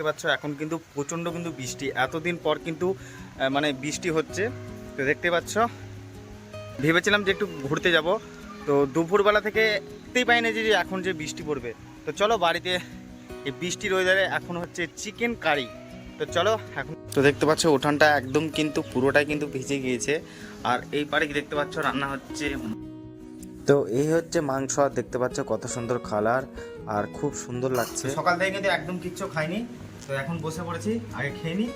দেখতে পাচ্ছ, এখন কিন্তু প্রচণ্ড কিন্তু বৃষ্টি। এতদিন পর কিন্তু মানে বৃষ্টি হচ্ছে। তো দেখতে পাচ্ছ, ভেবেছিলাম যে একটু ঘুরতে যাব। তো দুপুরবেলা থেকে দেখতেই পাই না যে এখন যে বৃষ্টি পড়বে। তো চলো বাড়িতে এই বৃষ্টির ওয়েদারে এখন হচ্ছে চিকেন কারি। তো চলো এখন তো দেখতে পাচ্ছ, উঠানটা একদম কিন্তু পুরোটাই কিন্তু ভিজে গিয়েছে। আর এই পারে কি দেখতে পাচ্ছ, রান্না হচ্ছে তো এই হচ্ছে মাংস, আর দেখতে পাচ্ছ কত সুন্দর কালার আর খুব সুন্দর লাগছে। সকাল থেকে কিন্তু একদম কিচ্ছু খাইনি। তো এখন বসে পড়েছি, আগে খেয়ে নি।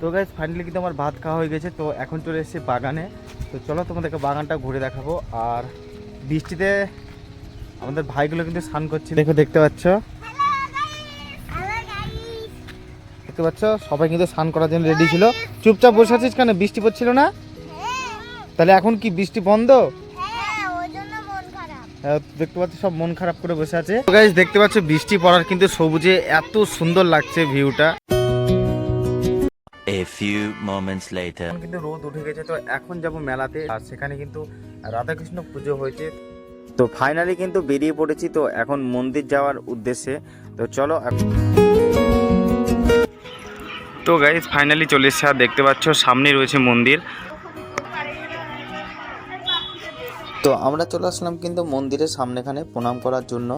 তো গাইজ ফাইনালি কিন্তু আমার ভাত খাওয়া হয়ে গেছে, তো এখন চলে এসেছি বাগানে। তো চলো তোমাদেরকে বাগানটা ঘুরে দেখাবো। আর বৃষ্টিতে আমাদের ভাইগুলো কিন্তু স্নান করছে। দেখো, দেখতে পাচ্ছ? দেখতে পাচ্ছ? সবাই কিন্তু স্নান করার জন্য রেডি ছিল। চুপচাপ বসে আছিস কেন? বৃষ্টি পড়ছিল না? তাহলে এখন কি বৃষ্টি বন্ধ? দেখতে পাচ্ছি সব মন খারাপ করে বসে আছে। গাইজ দেখতে পাচ্ছ বৃষ্টি পড়ার কিন্তু সবুজে এত সুন্দর লাগছে ভিউটা A few moments later. এখন কিন্তু রোদ উঠে গেছে তো এখন যাব মেলাতে। আর সেখানে কিন্তু রাধাকৃষ্ণ পুজো হয়েছে। তো ফাইনালি কিন্তু বেরিয়ে পড়েছি তো এখন মন্দির যাওয়ার উদ্দেশ্যে। তো চলো তো গাইজ ফাইনালি চলে এসেছে। আর দেখতে পাচ্ছ সামনে রয়েছে মন্দির। তো আমরা চলে আসলাম কিন্তু মন্দিরের সামনেখানে প্রণাম করার জন্য।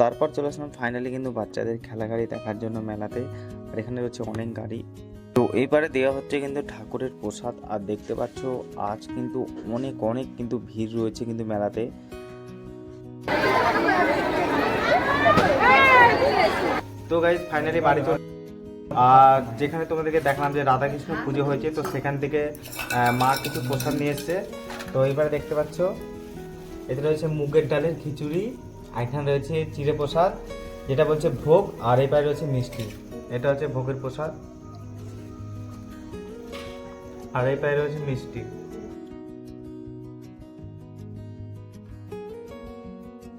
তারপর চলে আসলাম ফাইনালি কিন্তু বাচ্চাদের খেলা গাড়ি দেখার জন্য মেলাতে। আর এখানে রয়েছে অনেক গাড়ি। তো এইবারে দেওয়া হচ্ছে কিন্তু ঠাকুরের প্রসাদ। আর দেখতে পাচ্ছ, আজ কিন্তু অনেক অনেক কিন্তু ভিড় রয়েছে কিন্তু মেলাতে। তো গাইজ ফাইনালি বাড়ি চলে আর যেখানে তোমাদেরকে দেখলাম যে রাধাকৃষ্ণ পুজো হয়েছে, তো সেখান থেকে মা কিছু প্রসাদ নিয়ে এসছে। তো এবারে দেখতে পাচ্ছ, এতে রয়েছে মুগের ডালের খিচুড়ি, আর এখানে রয়েছে চিড়ে প্রসাদ, যেটা বলছে ভোগ, আর পায়ে রয়েছে মিষ্টি। এটা হচ্ছে ভোগের প্রসাদ। আর এই পায়ে রয়েছে মিষ্টি।